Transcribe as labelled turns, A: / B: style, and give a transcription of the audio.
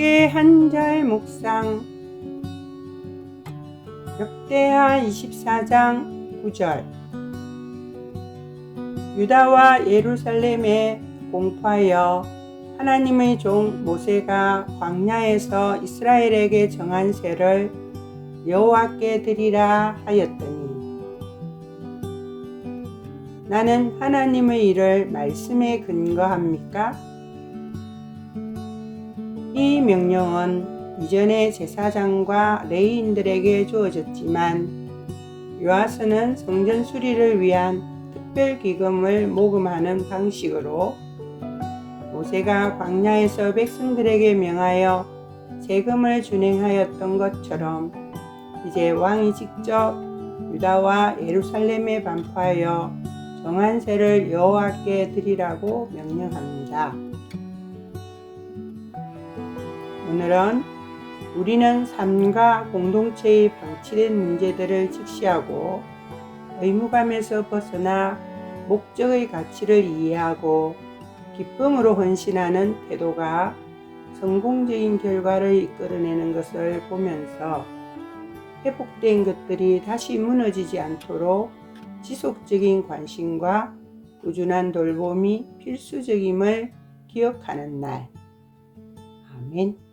A: 한 절 묵상 역대하 24장 9절 유다와 예루살렘에 공포하여 하나님의 종 모세가 광야에서 이스라엘에게 정한 세를 여호와께 드리라 하였더니 나는 하나님의 일을 말씀에 근거합니까? 이 명령은 이전에 제사장과 레위인들에게 주어졌지만 요아스는 성전 수리를 위한 특별 기금을 모금하는 방식으로 모세가 광야에서 백성들에게 명하여 세금을 준행하였던 것처럼 이제 왕이 직접 유다와 예루살렘에 반포하여 정한 세를 여호와께 드리라고 명령합니다. 오늘은 우리는 삶과 공동체의 방치된 문제들을 직시하고 의무감에서 벗어나 목적의 가치를 이해하고 기쁨으로 헌신하는 태도가 성공적인 결과를 이끌어내는 것을 보면서 회복된 것들이 다시 무너지지 않도록 지속적인 관심과 꾸준한 돌봄이 필수적임을 기억하는 날. 아멘.